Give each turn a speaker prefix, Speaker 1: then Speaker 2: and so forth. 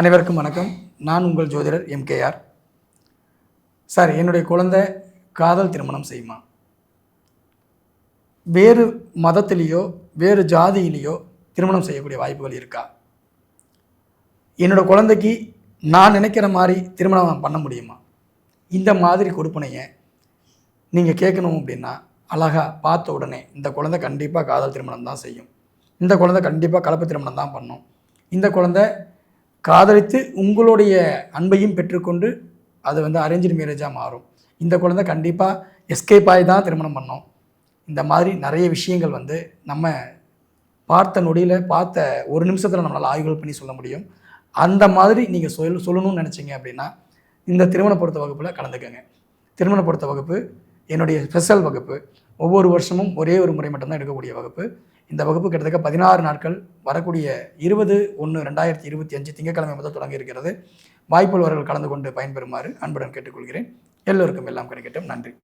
Speaker 1: அனைவருக்கும் வணக்கம். நான் உங்கள் ஜோதிடர் எம்கேஆர் சார் என்னுடைய குழந்தை காதல் திருமணம் செய்யுமா? வேறு மதத்திலேயோ வேறு ஜாதியிலேயோ திருமணம் செய்யக்கூடிய வாய்ப்புகள் இருக்கா? என்னோட குழந்தைக்கு நான் நினைக்கிற மாதிரி திருமணம் பண்ண முடியுமா? இந்த மாதிரி கொடுப்பனையை நீங்கள் கேட்கணும் அப்படின்னா அழகா பார்த்த உடனே இந்த குழந்தை கண்டிப்பாக காதல் திருமணம் தான் செய்யும். இந்த குழந்தை கண்டிப்பாக கலப்பு திருமணம் தான் பண்ணும். இந்த குழந்தை காதலித்து உங்களுடைய அன்பையும் பெற்றுக்கொண்டு அது வந்து அரேஞ்சு மேரேஜாக மாறும். இந்த குழந்தை கண்டிப்பாக எஸ்கேப் ஆகி தான் திருமணம் பண்ணோம். இந்த மாதிரி நிறைய விஷயங்கள் வந்து நம்ம பார்த்த நொடியில் பார்த்த ஒரு நிமிஷத்தில் நம்மளால் ஆய்வுகள் பண்ணி சொல்ல முடியும். அந்த மாதிரி நீங்கள் சொல் சொல்லணும்னு நினச்சிங்க அப்படின்னா இந்த திருமணப்படுத்த வகுப்பில் கலந்துக்கங்க. திருமணப்படுத்த வகுப்பு என்னுடைய ஸ்பெஷல் வகுப்பு ஒவ்வொரு வருஷமும் ஒரே ஒரு முறை மட்டும்தான் எடுக்கக்கூடிய வகுப்பு. இந்த வகுப்பு கிட்டத்தட்ட பதினாறு நாட்கள் வரக்கூடிய இருபது ஒன்று ரெண்டாயிரத்தி இருபத்தி அஞ்சு திங்கட்கிழமை முதல் தொடங்கி இருக்கிறது. வாய்ப்புள்ளவர்கள் கலந்து கொண்டு பயன்பெறுமாறு அன்புடன் கேட்டுக்கொள்கிறேன். எல்லோருக்கும் எல்லாம் கிடைக்கட்டும். நன்றி.